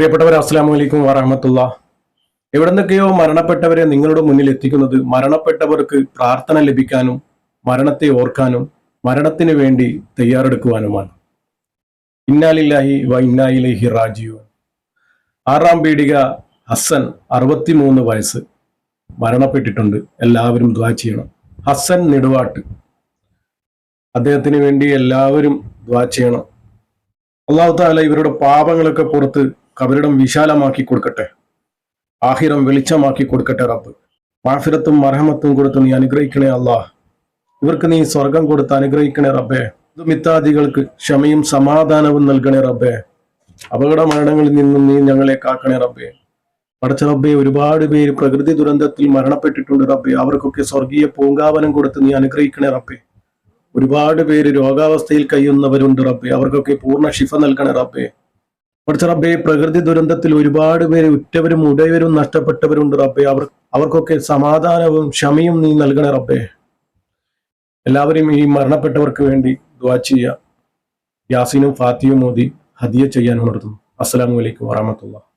പ്രിയപ്പെട്ടവർ അസ്സാം വലൈക്കും വറഹമത്തുള്ള. എവിടെ നിന്നൊക്കെയോ മരണപ്പെട്ടവരെ നിങ്ങളുടെ മുന്നിൽ എത്തിക്കുന്നത് മരണപ്പെട്ടവർക്ക് പ്രാർത്ഥന ലഭിക്കാനും മരണത്തെ ഓർക്കാനും മരണത്തിന് വേണ്ടി തയ്യാറെടുക്കുവാനുമാണ്. ഇന്നാലില്ലാഹി വ ഇന്നായിലേഹി റാജീവ് ആറാം പീടിക ഹസൻ അറുപത്തിമൂന്ന് വയസ്സ് മരണപ്പെട്ടിട്ടുണ്ട്. എല്ലാവരും ദ്വാ ചെയ്യണം. ഹസൻ നെടുവാട്ട്. അദ്ദേഹത്തിന് വേണ്ടി എല്ലാവരും ദ്വാ ചെയ്യണം. അള്ളാഹു താല ഇവരുടെ പാപങ്ങളൊക്കെ പുറത്ത് കബരിടം വിശാലമാക്കി കൊടുക്കട്ടെ. ആഹിരം വെളിച്ചമാക്കി കൊടുക്കട്ടെ റബ്ബ്. മാഫിരത്തും മർഹമത്തും കൊടുത്ത് നീ അനുഗ്രഹിക്കണേ അള്ളാഹ് ഇവർക്ക് നീ സ്വർഗം കൊടുത്ത് അനുഗ്രഹിക്കണേ റബ്ബേ. ദുമിത്താദികൾക്ക് മിത്താദികൾക്ക് ക്ഷമയും സമാധാനവും നൽകണേ റബ്ബേ. അപകട മരണങ്ങളിൽ നിന്നും നീ ഞങ്ങളെ കാക്കണേ റബ്ബേ. പടച്ച റബ്ബെ ഒരുപാട് പേര് പ്രകൃതി ദുരന്തത്തിൽ മരണപ്പെട്ടിട്ടുണ്ട് റബ്ബെ. അവർക്കൊക്കെ സ്വർഗീയ പൂങ്കാവനം കൊടുത്ത് നീ അനുഗ്രഹിക്കണേ റബ്ബെ. ഒരുപാട് പേര് രോഗാവസ്ഥയിൽ കഴിയുന്നവരുണ്ട് റബ്ബെ. അവർക്കൊക്കെ പൂർണ ശിഫ നൽകണേ റബ്ബേ. പഠിച്ച റബ്ബെ പ്രകൃതി ദുരന്തത്തിൽ ഒരുപാട് പേര് ഉറ്റവരും ഉടയവരും നഷ്ടപ്പെട്ടവരുണ്ട് റബ്ബെ. അവർ അവർക്കൊക്കെ സമാധാനവും ക്ഷമയും നീ നൽകണേ റബ്ബെ. എല്ലാവരും ഈ മരണപ്പെട്ടവർക്ക് വേണ്ടി ദ്വാ ചെയ്യുക. യാസീനും ഫാത്തിയും മോദി ഹദിയ ചെയ്യാൻ ഉണർത്തുന്നു. അസ്സലാമു അലൈക്കും വറഹമത്തുള്ള